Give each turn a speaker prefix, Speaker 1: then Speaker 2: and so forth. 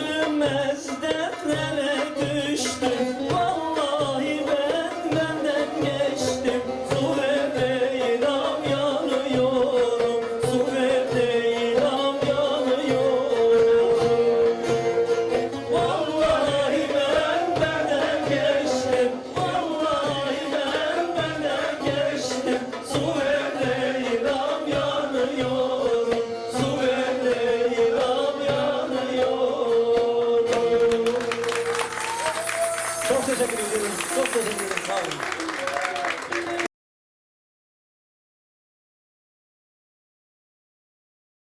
Speaker 1: görünmez dertlere Çok teşekkür ederim. Çok teşekkür ederim. Sağ olun.